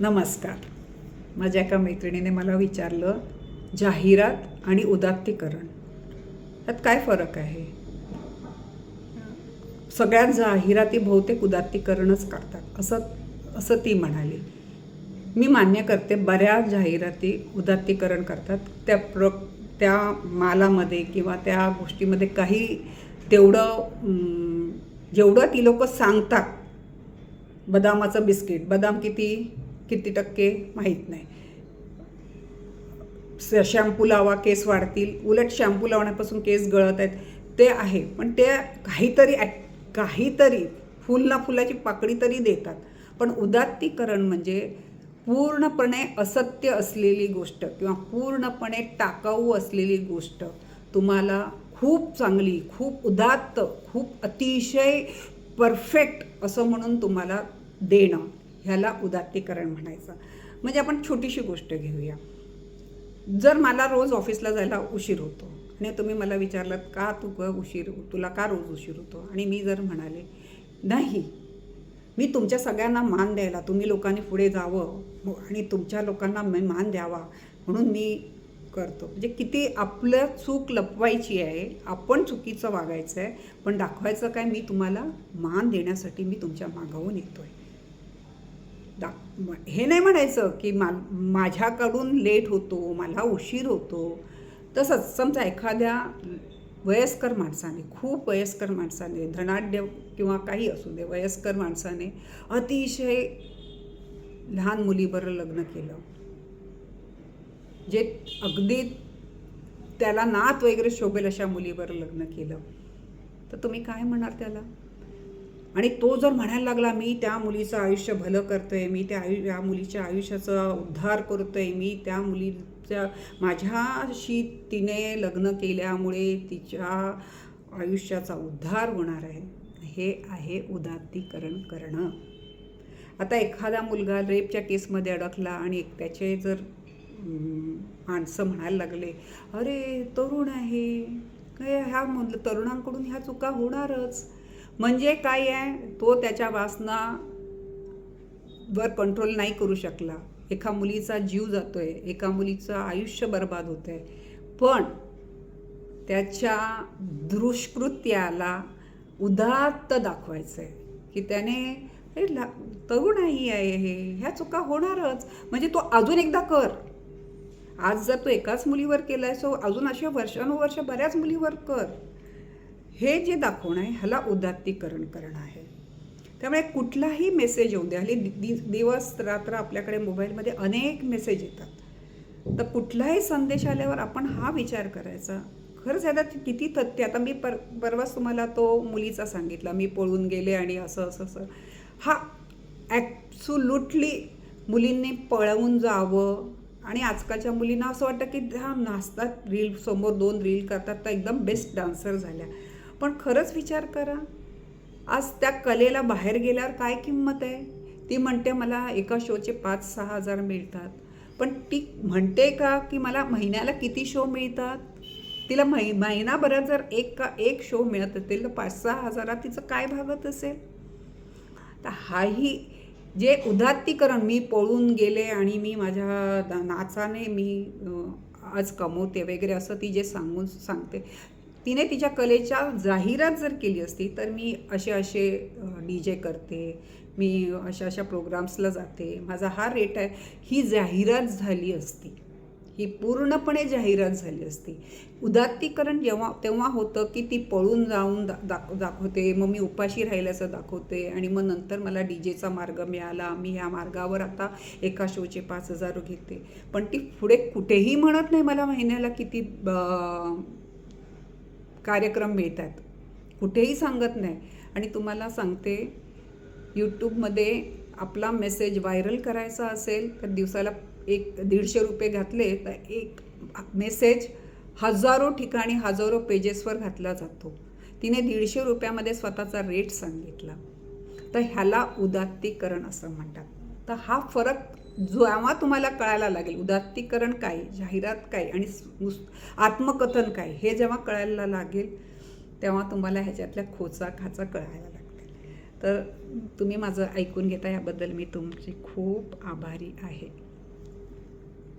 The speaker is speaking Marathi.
नमस्कार. माझ्या एका मैत्रिणीने मला विचारलं जाहिरात आणि उदात्तीकरण यात काय फरक आहे? सगळ्यात जाहिराती बहुतेक उदात्तीकरणच करतात असं असं ती म्हणाली. मी मान्य करते बऱ्याच जाहिराती उदात्तीकरण करतात. त्या प्र त्या मालामध्ये किंवा त्या गोष्टीमध्ये काही तेवढं जेवढं ती लोक सांगतात बदामाचं बिस्किट बदाम किती? किती टक्के माहीत नाही. शॅम्पू लावा केस वाढतील. उलट शॅम्पू लावण्यापासून केस गळत आहेत. ते आहे पण ते काहीतरी ॲक काहीतरी फुल ना फुलाची पाकळी तरी देतात. पण उदात्तीकरण म्हणजे पूर्णपणे असत्य असलेली गोष्ट किंवा पूर्णपणे टाकाऊ असलेली गोष्ट तुम्हाला खूप चांगली खूप उदात्त खूप अतिशय परफेक्ट असं म्हणून तुम्हाला देणं. ह्याला उदात्तीकरण म्हणायचं. म्हणजे आपण छोटीशी गोष्ट घेऊया. जर मला रोज ऑफिसला जायला उशीर होतो आणि तुम्ही मला विचारलं का तू ग उशीर तुला का रोज उशीर होतो? आणि मी जर म्हणाले नाही मी तुमच्या सगळ्यांना मान द्यायला तुम्ही लोकांनी पुढे जावं आणि तुमच्या लोकांना मी मान द्यावा म्हणून मी करतो. म्हणजे किती आपलं चूक लपवायची आहे आपण चुकीचं वागायचं आहे पण दाखवायचं काय? मी तुम्हाला मान देण्यासाठी मी तुमच्या मागावून येतो आहे दा हे नाही म्हणायचं की मा माझ्याकडून लेट होतो मला उशीर होतो. तसंच समजा एखाद्या वयस्कर माणसाने खूप वयस्कर माणसाने धनाढ्य किंवा काही असू दे वयस्कर माणसाने अतिशय लहान मुलीबरोबर लग्न केलं. जे अगदी त्याला नात वगैरे शोभेल अशा मुलीबरोबर लग्न केलं. तर तुम्ही काय म्हणाल त्याला? आणि तो जर म्हणायला लागला मी त्या मुलीचं आयुष्य भलं करतोय मी त्या आयु या मुलीच्या आयुष्याचा उद्धार करतोय मी त्या मुलीच्या माझ्याशी तिने लग्न केल्यामुळे तिच्या आयुष्याचा उद्धार होणार आहे. हे आहे उदात्तीकरण करणं. आता एखादा मुलगा रेपच्या केसमध्ये अडकला आणि एक त्याचे जर माणसं म्हणायला लागले अरे तरुण आहे. काय ह्या मुल तरुणांकडून ह्या चुका होणारच. म्हणजे काय आहे? तो त्याच्या वासना वर कंट्रोल नाही करू शकला. एका मुलीचा जीव जातोय एका मुलीचं आयुष्य बर्बाद होत आहे पण त्याच्या दुष्कृत्याला उदात्त दाखवायचं आहे की त्याने हे ला तरुणाई आहे हे ह्या चुका होणारच. म्हणजे तो अजून एकदा कर. आज जर तो एकाच मुलीवर केला आहे सो अजून अशा वर्षानुवर्ष बऱ्याच मुलीवर कर. हे जे दाखवणं आहे ह्याला उदात्तीकरण करणं आहे. त्यामुळे कुठलाही मेसेज येऊ दे. हल्ली दि- दि- दिवस रात्र आपल्याकडे मोबाईलमध्ये अनेक मेसेज येतात. तर कुठलाही संदेश आल्यावर आपण हा विचार करायचा खरंच यात किती तथ्य आता मी पर परवाच तुम्हाला तो मुलीचा सांगितला मी पळून गेले आणि असं असं असं. हा ॲक्सुलुटली मुलींनी पळवून जावं. आणि आजकालच्या मुलींना असं वाटतं की हा नाचतात रील समोर दोन रील करतात तर एकदम बेस्ट डान्सर झाल्या. पण खरंच विचार करा. आज त्या कलेला बाहेर गेल्यावर काय किंमत आहे? ती म्हणते मला एका शोचे पाच सहा हजार मिळतात. पण ती म्हणते का की मला महिन्याला किती शो मिळतात? तिला महि महिनाभरात जर एक का एक शो मिळत असेल तर पाच सहा हजारात तिचं काय भागत असेल? तर हाही जे उदात्तीकरण मी पळून गेले आणि मी माझ्या नाचाने मी आज कमवते वगैरे असं ती जे सांगून सांगते तिने तिच्या कलेच्या जाहिरात जर केली असती तर मी असे असे डी जे करते मी अशा अशा प्रोग्राम्सला जाते. माझा हा रेट आहे ही जाहिरात झाली असती. ही पूर्णपणे जाहिरात झाली असती. उदात्तीकरण जेव्हा तेव्हा होतं की ती पळून जाऊन दा दाख दाखवते मग मी उपाशी राहिल्याचं दाखवते आणि मग नंतर मला डी जेचा मार्ग मिळाला. मी ह्या मार्गावर आता एका शोचे पाच हजार घेते. पण ती पुढे कुठेही म्हणत नाही मला महिन्याला किती कार्यक्रम मिळतात. कुठेही सांगत नाही. आणि तुम्हाला सांगते यूट्यूबमध्ये आपला मेसेज व्हायरल करायचा असेल तर दिवसाला एक दीडशे रुपये घातले तर एक मेसेज हजारो ठिकाणी हजारो पेजेसवर घातला जातो. तिने दीडशे रुपयामध्ये स्वतःचा रेट सांगितला. तर ह्याला उदात्तीकरण असं म्हणतात. तर हा फरक जेव्हा तुम्हाला कळायला लागेल उदात्तीकरण काय जाहिरात काय आणि आत्मकथन काय हे जेव्हा कळायला लागेल तेव्हा तुम्हाला ह्याच्यातल्या खोचा खाचा कळायला लागतील. तर तुम्ही माझं ऐकून घेता याबद्दल मी तुमची खूप आभारी आहे.